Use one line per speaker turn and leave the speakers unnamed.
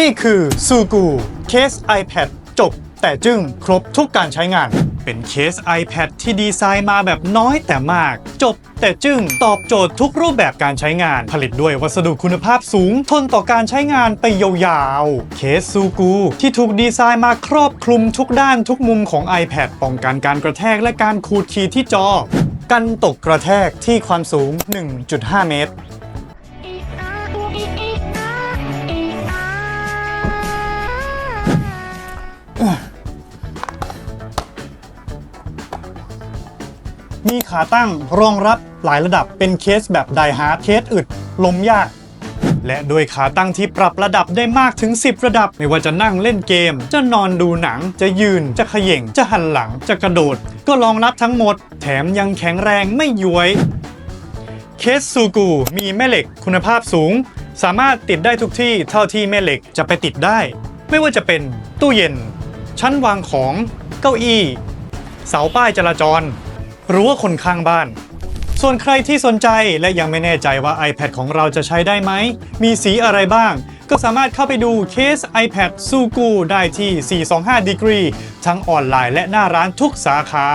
นี่คือซูกูเคส iPad จบ แต่จึ้งครบทุกการใช้งาน เป็นเคส iPad ที่ดีไซน์มาแบบน้อยแต่มาก จบ แต่จึ้งตอบโจทย์ทุกรูปแบบการใช้งาน ผลิตด้วยวัสดุคุณภาพสูง ทนต่อการใช้งานไปยาวๆ เคสซูกูที่ถูกดีไซน์มาครอบคลุมทุกด้านทุกมุมของ iPad ป้องกันการกระแทกและการขูดขีดที่จอ กันตกกระแทกที่ความสูง 1.5 เมตร มีขาตั้งรองรับหลายระดับเป็นเคสแบบไดฮาร์ดเคสอึดล้มยาก และด้วยขาตั้งที่ปรับระดับได้มากถึง 10 ระดับ ไม่ว่าจะนั่งเล่นเกม จะนอนดูหนัง จะยืน จะเขย่ง จะหันหลัง จะกระโดด ก็รองรับทั้งหมด แถมยังแข็งแรงไม่ย้วย เคสซูกูมีแม่เหล็กคุณภาพสูง สามารถติดได้ทุกที่เท่าที่แม่เหล็กจะไปติดได้ ไม่ว่าจะเป็นตู้เย็น ชั้นวางของ เก้าอี้ เสาป้ายจราจร รือว่าคนข้างบ้าน ส่วนใครที่สนใจและยังไม่แน่ใจว่า iPad ของเราจะใช้ได้ไหม มีสีอะไรบ้าง ก็สามารถเข้าไปดูเคส iPad ซูกูได้ที่ 425 Degree ทั้งออนไลน์และหน้าร้านทุกสาขา